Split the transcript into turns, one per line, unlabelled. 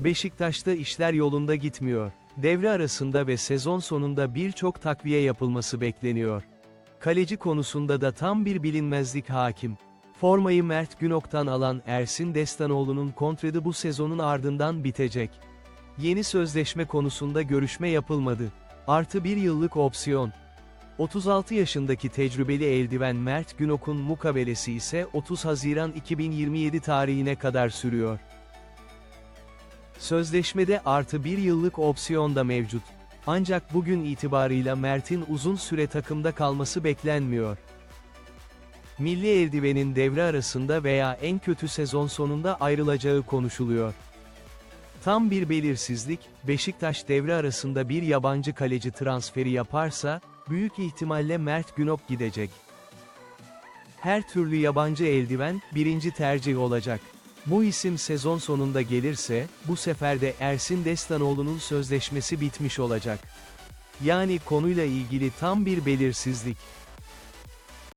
Beşiktaş'ta işler yolunda gitmiyor. Devre arasında ve sezon sonunda birçok takviye yapılması bekleniyor. Kaleci konusunda da tam bir bilinmezlik hakim. Formayı Mert Günok'tan alan Ersin Destanoğlu'nun kontratı bu sezonun ardından bitecek. Yeni sözleşme konusunda görüşme yapılmadı. Artı bir yıllık opsiyon. 36 yaşındaki tecrübeli eldiven Mert Günok'un mukavelesi ise 30 Haziran 2027 tarihine kadar sürüyor. Sözleşmede artı bir yıllık opsiyon da mevcut. Ancak bugün itibarıyla Mert'in uzun süre takımda kalması beklenmiyor. Milli eldivenin devre arasında veya en kötü sezon sonunda ayrılacağı konuşuluyor. Tam bir belirsizlik, Beşiktaş devre arasında bir yabancı kaleci transferi yaparsa, büyük ihtimalle Mert Günok gidecek. Her türlü yabancı eldiven, birinci tercih olacak. Bu isim sezon sonunda gelirse, bu sefer de Ersin Destanoğlu'nun sözleşmesi bitmiş olacak. Yani konuyla ilgili tam bir belirsizlik.